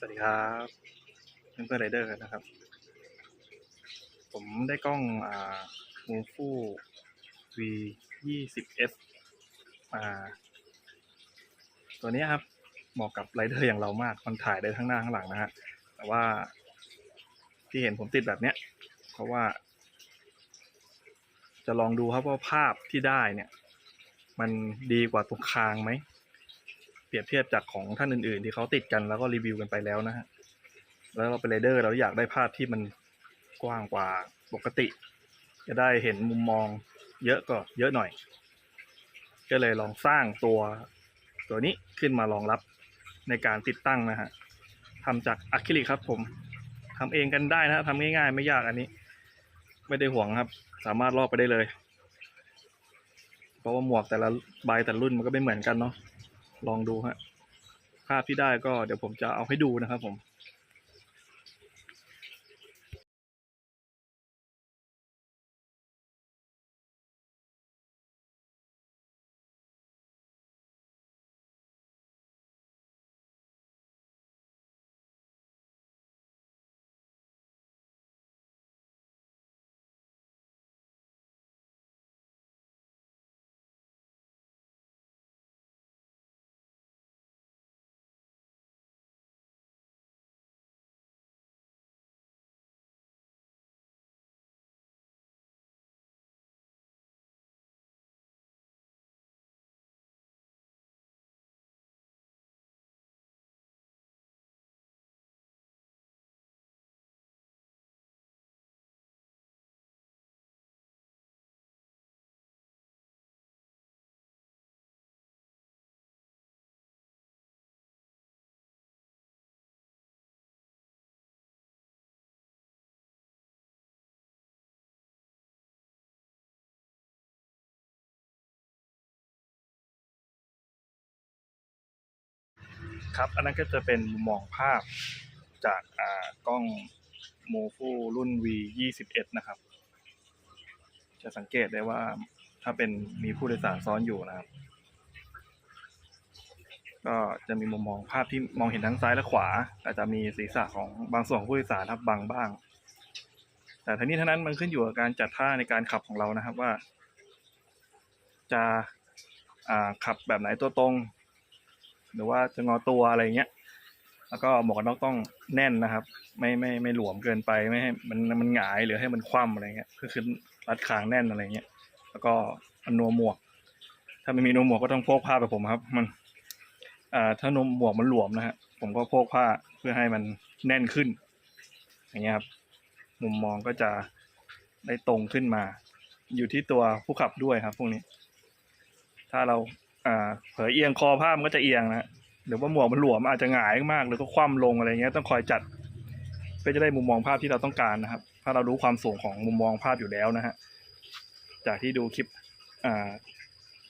สวัสดีครับเพื่อนเพื่อนไรเดอร์กันนะครับ ผมได้กล้องอ่ามูฟู V ยี่สิบ S มาตัวนี้ครับ เหมาะกับไรเดอร์อย่างเรามาก มันถ่ายได้ทั้งหน้าข้งหลังนะฮะ แต่ว่าที่เห็นผมติดแบบเนี้ย เพราะว่า จะลองดูครับว่าภาพที่ได้เนี่ย มันดีกว่าตรงคางไหม เปรียบเทียบจากของท่านอื่น ๆ ที่เขาติดกันแล้วก็รีวิวกันไปแล้วนะฮะ แล้วเราเป็นเรเดอร์เราอยากได้ภาพที่มันกว้างกว่าปกติ จะได้เห็นมุมมองเยอะก็เยอะหน่อย ก็เลยลองสร้างตัวตัวนี้ขึ้นมารองรับในการติดตั้งนะฮะทำจากอะคริลิกครับผมทำเองกันได้นะฮะทำง่ายๆ ไม่ยากอันนี้ ไม่ได้ห่วงครับ สามารถลอกไปได้เลย เพราะว่าหมวกแต่ละใบแต่ละรุ่นมันก็ไม่เหมือนกันเนาะ ลองดูฮะภาพที่ได้ก็เดี๋ยวผมจะเอาให้ดูนะครับผม ครับอันนั้นก็จะเป็นมุมมองภาพจากกล้องโมฟูรุ่น V 21นะครับ จะสังเกตได้ว่าถ้าเป็นมีผู้โดยสารซ้อนอยู่นะครับ ก็จะมีมุมมองภาพที่มองเห็นทั้งซ้ายและขวาแต่จะมีศีรษะของบางส่วนของผู้โดยสารครับบังบ้าง แต่ทั้งนี้ทั้งนั้นมันขึ้นอยู่กับการจัดท่าในการขับของเรานะครับว่า จะาขับแบบไหนตัวตรง หรือว่าจะงอตัวอะไรเงี้ย แล้วก็หมวกกันน็อกต้องแน่นนะครับ ไม่ไม่ไม่หลวมเกินไปไม่ให้มันมันหงายหรือให้มันคว่ำอะไรเงี้ยก็คือรัดคางแน่นอะไรเงี้ย แล้วก็อันนัวหมวก ถ้าไม่มีนวหมวกก็ต้องพกผ้าไปผมครับ มันอ่าถ้านมหมวกมันหลวมนะฮะผมก็พกผ้าเพื่อให้มันแน่นขึ้น อย่างเงี้ยครับ มุมมองก็จะได้ตรงขึ้นมา อยู่ที่ตัวผู้ขับด้วยครับ พวกนี้ ถ้าเรา อ่าเผยเอียงคอภาพมันก็จะเอียงนะหรือว่าหมวกมันหลวมอาจจะหงายมากหรือก็คว่ำลงอะไรเงี้ยต้องคอยจัดเพื่อจะได้มุมมองภาพที่เราต้องการนะครับ ถ้าเรารู้ความสูงของมุมมองภาพอยู่แล้วนะฮะจากที่ดูคลิปอ่า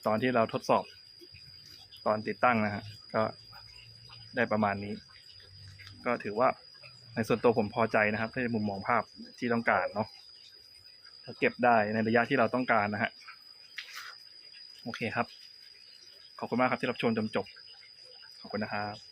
ตอนที่เราทดสอบ ตอนติดตั้งนะฮะก็ได้ประมาณนี้ ก็ถือว่าในส่วนตัวผมพอใจนะครับที่มุมมองภาพที่ต้องการเนาะถ้าเก็บได้ในระยะที่เราต้องการนะฮะโอเคครับ ขอบคุณมากครับที่รับชมจนจบ ขอบคุณนะครับ